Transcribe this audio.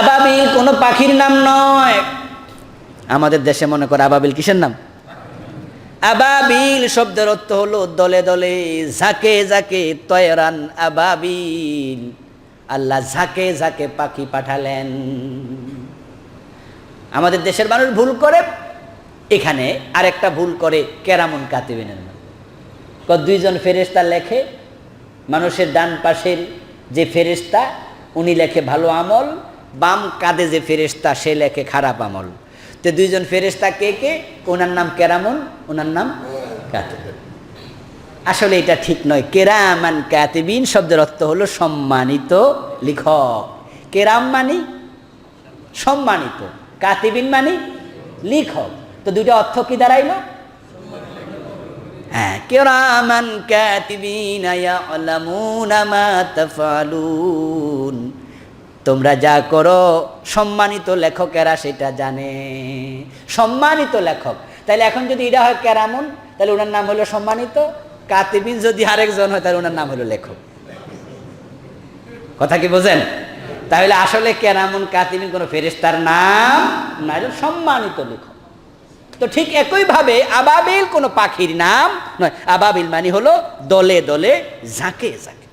আবাবিল কোনো পাখির নাম নয়। আমাদের দেশে মনে করে আবাবিল কিসের নাম? আবাবিল শব্দের অর্থ হলো দলে দলে ঝাঁকে ঝাঁকে তয়রান আবাবিল। আল্লাহ ঝাঁকে ঝাঁকে পাখি পাঠালেন। আমাদের দেশের মানুষ ভুল করে, এখানে আরেকটা ভুল করে, কেরামন কাতিবিনের নাম। দুইজন ফেরেস্তা লেখে, মানুষের ডান পাশের যে ফেরেস্তা উনি লেখে ভালো আমল বাম কাঁধে যে ফেরেস্তা সে লেখে খারাপ আমল। তো দুইজন ফেরেস্তা কে কে? ওনার নাম কেরামন, ওনার নাম কাতিবিন আসলে এটা ঠিক নয়। কেরামান কাতিবিন শব্দের অর্থ হলো সম্মানিত লিখক। কেরাম মানি সম্মানিত, কাতিবিন মানি লিখক। তো দুইটা অর্থ কি দাঁড়াইলো? হ্যাঁ কেরামান তোমরা যা করো, সম্মানিত লেখকেরা সেটা জানে। সম্মানিত লেখক। তাহলে এখন যদি এটা হয় কেরামন তাহলে ওনার নাম হলো সম্মানিত। কাতিবিন যদি আরেকজন হয় তাহলে ওনার নাম হলো লেখক। কথা কি বোঝেন? তাহলে আসলে কেরামন, কাতিবিন কোনো ফেরেস্তার নাম না সম্মানিত লেখক। তো ঠিক একইভাবে আবাবিল কোনো পাখির নাম নয়। আবাবিল মানে হলো দলে দলে ঝাঁকে ঝাঁকে।